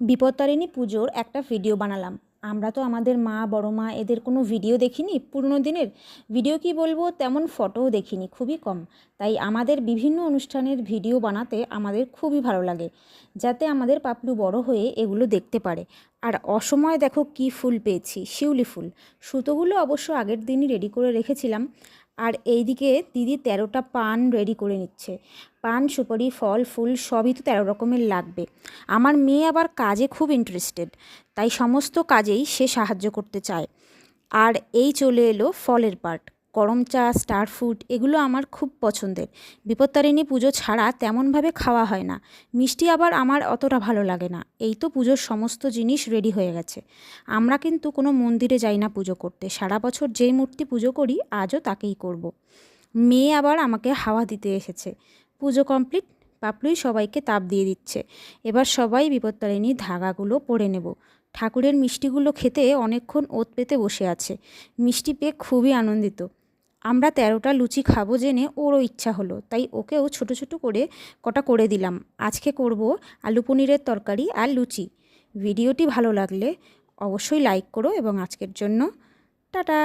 বিপত্তারিণী পুজোর একটা ভিডিও বানালাম। আমরা তো আমাদের মা, বড় মা, এদের কোনো ভিডিও দেখিনি, পুরনো দিনের। ভিডিও কি বলব? তেমন ফটোও দেখিনি, খুবই কম। তাই আমাদের বিভিন্ন অনুষ্ঠানের ভিডিও বানাতে আমাদের খুবই ভালো লাগে, যাতে আমাদের পাপলু বড় হয়ে এগুলো দেখতে পারে। আর অসময়ে দেখো কি ফুল পেয়েছি, শিউলি ফুল। সুতোগুলো অবশ্য আগের দিনই রেডি করে রেখেছিলাম। আর এইদিকে দিদি তেরোটা পান রেডি করে নিচ্ছে। পান, সুপারি, ফল, ফুল সবই তো তেরো রকমের লাগবে। আমার মেয়ে আবার কাজে খুব ইন্টারেস্টেড তাই সমস্ত কাজেই সে সাহায্য করতে চায়। আর এই চলে এলো ফলের পার্ট গরম চা স্টার ফুড এগুলো আমার খুব পছন্দের। বিপত্তারিণী পুজো ছাড়া তেমনভাবে খাওয়া হয় না। মিষ্টি আবার আমার অতটা ভালো লাগে না। এই তো পুজোর সমস্ত জিনিস রেডি হয়ে গেছে। আমরা কিন্তু কোনো মন্দিরে যাই না পুজো করতে। সারা বছর যেই মূর্তি পুজো করি, আজও তাকেই করব। মেয়ে আবার আমাকে হাওয়া দিতে এসেছে। পুজো কমপ্লিট পাপলুই সবাইকে তাপ দিয়ে দিচ্ছে। এবার সবাই বিপত্তারিণীর ধাগাগুলো পরে নেব। ঠাকুরের মিষ্টিগুলো খেতে অনেকক্ষণ ওত পেতে বসে আছে। মিষ্টি পেয়ে খুবই আনন্দিত। আমরা তেরোটা লুচি খাব জেনে ওরও ইচ্ছা হলো, তাই ওকেও ছোট ছোট করে কটা করে দিলাম। আজকে করব আলু পনিরের তরকারি আর লুচি। ভিডিওটি ভালো লাগলে অবশ্যই লাইক করো এবং আজকের জন্য টাটা।